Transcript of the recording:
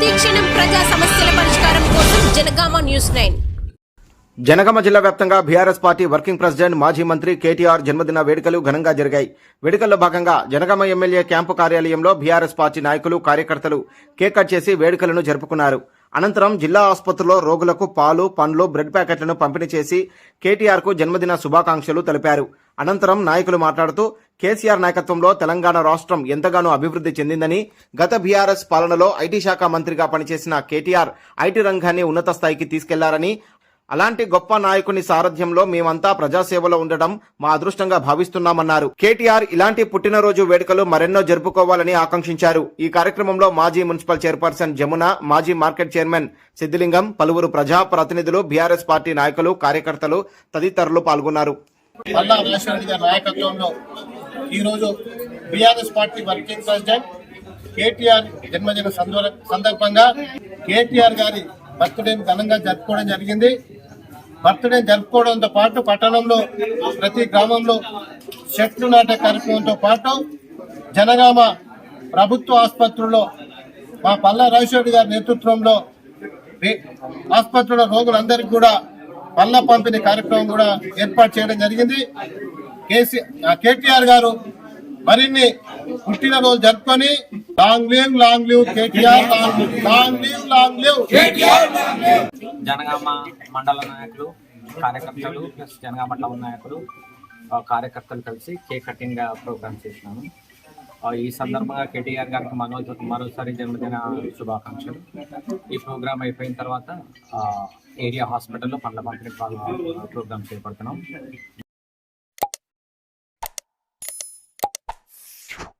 ప్రతిక్షణం ప్రజా సమస్యల పరిష్కారం కోసం జనగామ న్యూస్ నైన్. జనగామ జిల్లా వ్యాప్తంగా బీఆర్ఎస్ పార్టీ వర్కింగ్ ప్రెసిడెంట్ మాజీ మంత్రి కేటీఆర్ జన్మదిన వేడుకలు ఘనంగా జరిగాయి. వేడుకల్లో భాగంగా జనగామ ఎమ్మెల్యే క్యాంపు కార్యాలయంలో బీఆర్ఎస్ పార్టీ నాయకులు కార్యకర్తలు కేక్ కట్ చేసి వేడుకలను జరుపుకున్నారు. అనంతరం జిల్లా ఆసుపత్రిలో రోగులకు పాలు పండ్లు బ్రెడ్ ప్యాకెట్లను పంపిణీ చేసి కేటీఆర్కు జన్మదిన శుభాకాంక్షలు తెలిపారు. అనంతరం నాయకులు మాట్లాడుతూ కేసీఆర్ నాయకత్వంలో తెలంగాణ రాష్ట్రం ఎంతగానో అభివృద్ధి చెందిందని గత బీఆర్ఎస్ పాలనలో ఐటీ శాఖ మంత్రిగా పనిచేసిన కేటీఆర్ ఐటీ రంగాన్ని ఉన్నత స్థాయికి తీసుకెళ్ళారని అలాంటి గొప్ప నాయకుని సారథ్యంలో మేమంతా ప్రజాసేవలో ఉండడం మా అదృష్టంగా భావిస్తున్నామన్నారు. కేటీఆర్ ఇలాంటి పుట్టినరోజు వేడుకలు మరెన్నో జరుపుకోవాలని ఆకాంక్షించారు. ఈ కార్యక్రమంలో మాజీ మున్సిపల్ చైర్పర్సన్ జమున మాజీ మార్కెట్ చైర్మన్ సిద్దిలింగం పలువురు ప్రజా ప్రతినిధులు బీఆర్ఎస్ పార్టీ నాయకులు కార్యకర్తలు తదితరులు పాల్గొన్నారు. గారి నాయకత్వంలో ఈరోజు BRS party working president KTR జన్మదిన సందర్భ- సందర్భంగా కేటీఆర్ గారి బర్త్డేని ఘనంగా జరుపుకోవడం జరిగింది. బర్త్డే జరుపుకోవడంతో పాటు పట్టణంలో ప్రతి గ్రామంలో చెట్లు నాటే కార్యక్రమంతో పాటు జనగామ ప్రభుత్వ ఆసుపత్రుల్లో మా పల్లా రాజశేఖర గారి నేతృత్వంలో ఆసుపత్రిలో రోగులందరికీ కూడా పళ్ళ పంపిణీ కార్యక్రమం కూడా ఏర్పాటు చేయడం జరిగింది. కేసీ కేటీఆర్ గారు మరిన్ని పుట్టినరోజు జరుపుకొని long live long live KTR long long live long live. Jangaon మండల నాయకులు కార్యకర్తలు ప్లస్ జనగామ టౌన్ నాయకులు కార్యకర్తలు కలిసి కేక్ కటింగ్ ప్రోగ్రామ్ చేసినాము. ఈ సందర్భంగా కేటీఆర్ గారికి మనోజ్ మరోసారి జన్మదిన శుభాకాంక్షలు. ఈ ప్రోగ్రామ్ అయిపోయిన తర్వాత ఏరియా హాస్పిటల్లో పండ్ల పంపిణీ ప్రోగ్రామ్ చేపడుతున్నాం.